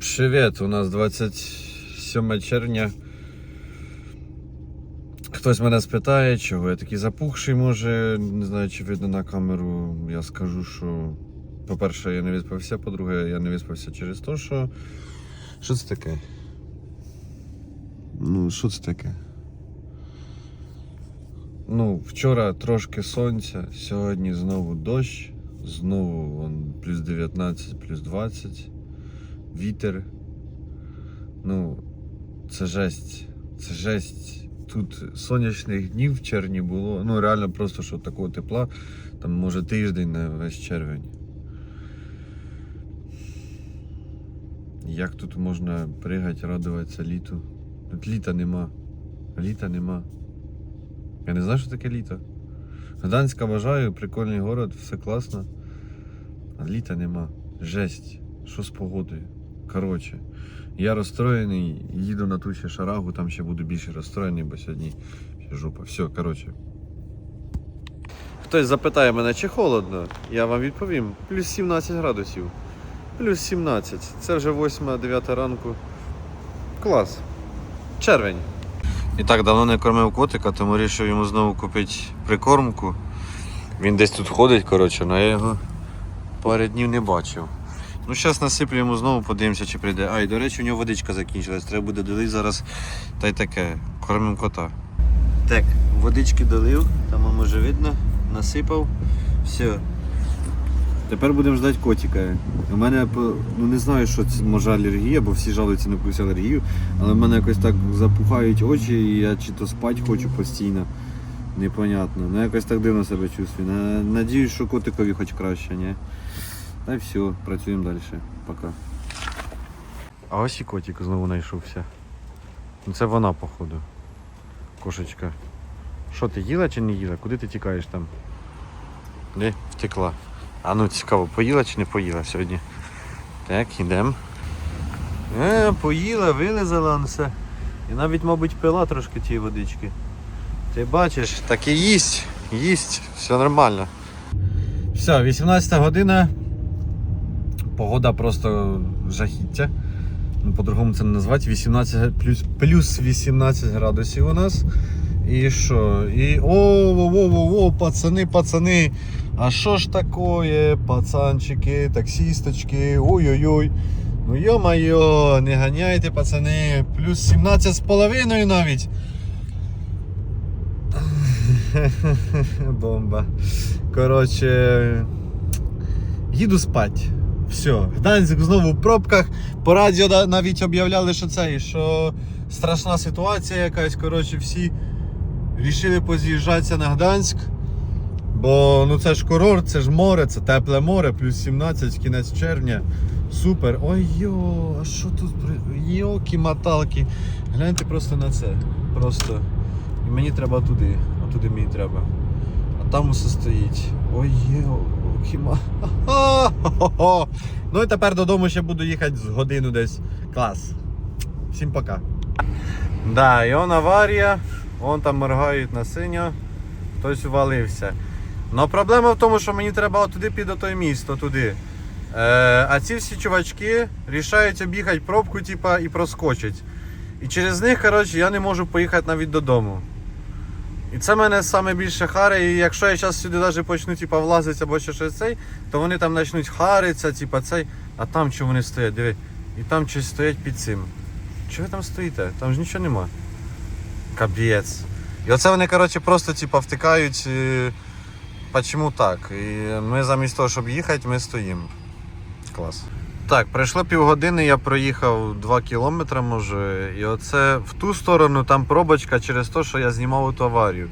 Привіт, у нас 27 червня. Хтось мене спитає, чого я такий запухший, може, не знаю, чи видно на камеру. Я скажу, що, по-перше, я не виспався, по-друге, я не виспався через те, що. Що це таке? Ну, що це таке? Ну, вчора трошки сонця, сьогодні знову дощ, знову вон, плюс 19, плюс 20 вітер. Ну, це жесть. Це жесть. Тут сонячних днів в червні було. Ну, реально просто що такого тепла. Там може тиждень на весь червень. Як тут можна пригати, радуватися літу? Тут літа нема. Літа нема. Я не знаю, що таке літо. Гданська бажаю, прикольний город, все класно. А літа нема. Жесть. Що з погодою? Коротше, я розстроєний, їду на ту ще шарагу, там ще буду більше розстроєний, бо сьогодні ще жопа. Все, коротше. Хтось запитає мене, чи холодно, я вам відповім. Плюс 17 градусів. Плюс 17. Це вже 8-9 ранку. Клас. Червень. І так давно не кормив котика, тому вирішив йому знову купити прикормку. Він десь тут ходить, коротше, але я його пару днів не бачив. Ну, зараз насиплю йому знову, подивимося, чи прийде. А, і до речі, у нього водичка закінчилась. Треба буде долити зараз та й таке. Кормимо кота. Так, водички долив, там може видно, насипав. Все. Тепер будемо ждати котика. У мене ну не знаю, що це може алергія, бо всі жалуються на якусь алергію, але в мене якось так запухають очі, і я чи то спати хочу постійно. Непонятно. Ну якось так дивно себе чувствую. Надіюсь, що котикові хоч краще, ні? Та й все, працюємо далі. Пока. А ось і котик знову знайшовся. Ну це вона, походу. Кошечка. Що ти їла чи не їла? Куди ти тікаєш там? Не, втекла. А ну цікаво, поїла чи не поїла сьогодні? Так, ідемо. Е, поїла, вилизала все. І навіть, мабуть, пила трошки тієї водички. Ти бачиш, так і їсть, їсть, все нормально. Все, 18 година. Погода просто жахіття. Ну, по-другому це не назвати. 18 плюс, плюс 18 градусів у нас. І що? І о, о, о, о, о, пацани, пацани. А що ж такое, пацанчики, таксісточки, ой-ой-ой. Ну йо-майо, не ганяйте, пацани. Плюс 17 з половиною навіть. Бомба. Коротше, їду спать. Все, Гданськ знову в пробках. По радіо навіть об'являли, що це, що страшна ситуація якась. Коротше, всі рішили поз'їжджатися на Гданськ. Бо ну це ж курорт, це ж море, це тепле море, плюс 17, кінець червня. Супер. Ой йо, а що тут? при- Йоки-маталки. Гляньте просто на це. Просто. І мені треба туди. А туди мені треба. А там усе стоїть. Ой кіма. Ха-ха-ха. Ну і тепер додому ще буду їхати з годину десь. Клас. Всім пока. Да, і он аварія. Вон там моргають на синьо. Хтось увалився. Но проблема в тому, що мені треба туди під той місто, туди. Е, а ці всі чувачки рішають об'їхати пробку типа, і проскочить. І через них, коротше, я не можу поїхати навіть додому. І це мене саме більше хари. І якщо я зараз сюди навіть почну типа, влазити або ще щось цей, то вони там почнуть харитися, типа цей. А там що вони стоять, диви. І там щось стоять під цим. Чого ви там стоїте? Там ж нічого нема. Капець. І оце вони, коротше, просто типа, втикають. е, Почему так? І ми замість того, щоб їхати, ми стоїмо. Клас. Так, пройшло півгодини, я проїхав 2 кілометри, може, і оце в ту сторону там пробочка через те, що я знімав ту аварію.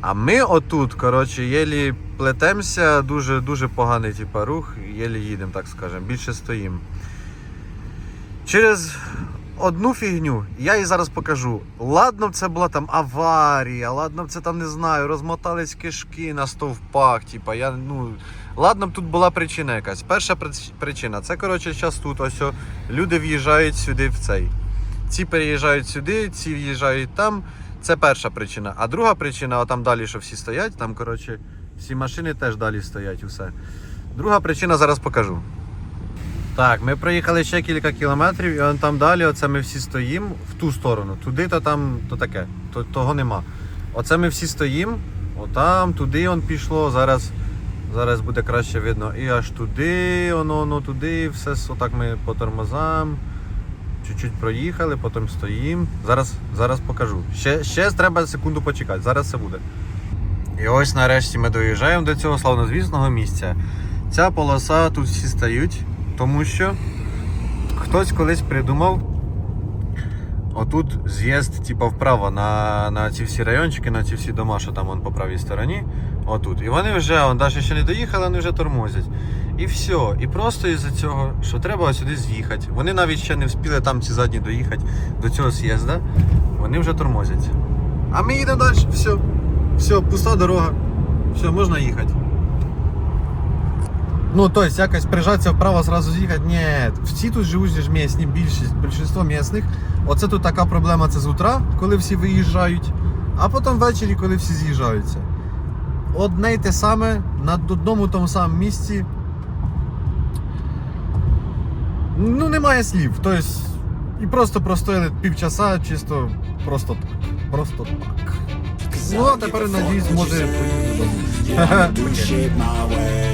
А ми отут, коротше, єлі плетемося, дуже дуже поганий типу, рух, єлі їдемо, так скажемо, більше стоїмо. Через одну фігню я їй зараз покажу. Ладно, б це була там аварія, ладно, б це там не знаю, розмотались кишки на стовпах. Типа, я, ну, ладно б тут була причина якась. Перша причина це коротше зараз тут ось о, люди в'їжджають сюди в цей. Ці переїжджають сюди, ці в'їжджають там. Це перша причина. А друга причина, там далі, що всі стоять, там, коротше, всі машини теж далі стоять, усе. Друга причина зараз покажу. Так, ми проїхали ще кілька кілометрів, і он там далі, оце ми всі стоїмо в ту сторону. Туди, то там, то таке, то, того нема. Оце ми всі стоїмо, отам, туди он пішло, зараз, зараз буде краще видно. І аж туди, воно, воно туди, все отак ми по тормозам. Чуть-чуть проїхали, потім стоїмо. Зараз, зараз покажу. Ще, ще треба секунду почекати, зараз це буде. І ось нарешті ми доїжджаємо до цього славнозвісного місця. Ця полоса тут всі стають, тому що хтось колись придумав отут з'їзд, типу, вправо на, на ці всі райончики, на ці всі дома, що там вон по правій стороні. Отут. І вони вже, вон, навіть ще не доїхали, вони вже тормозять. І все. І просто із-за цього, що треба сюди з'їхати. Вони навіть ще не встигли там ці задні доїхати до цього з'їзда, вони вже тормозять. А ми їдемо далі, все. Все, пуста дорога. Все, можна їхати. Ну, то есть, якось прижатися вправо, зразу з'їхати. Ні, всі тут живуть місні, більшість, більшість місних. Оце тут така проблема, це з утра, коли всі виїжджають, а потім ввечері, коли всі з'їжджаються. Одне й те саме на одному тому самому місці. Ну, немає слів. Тобто, і просто простояли півчаса, чисто просто так. Просто так. Ну, а тепер, надіюсь, може поїду додому.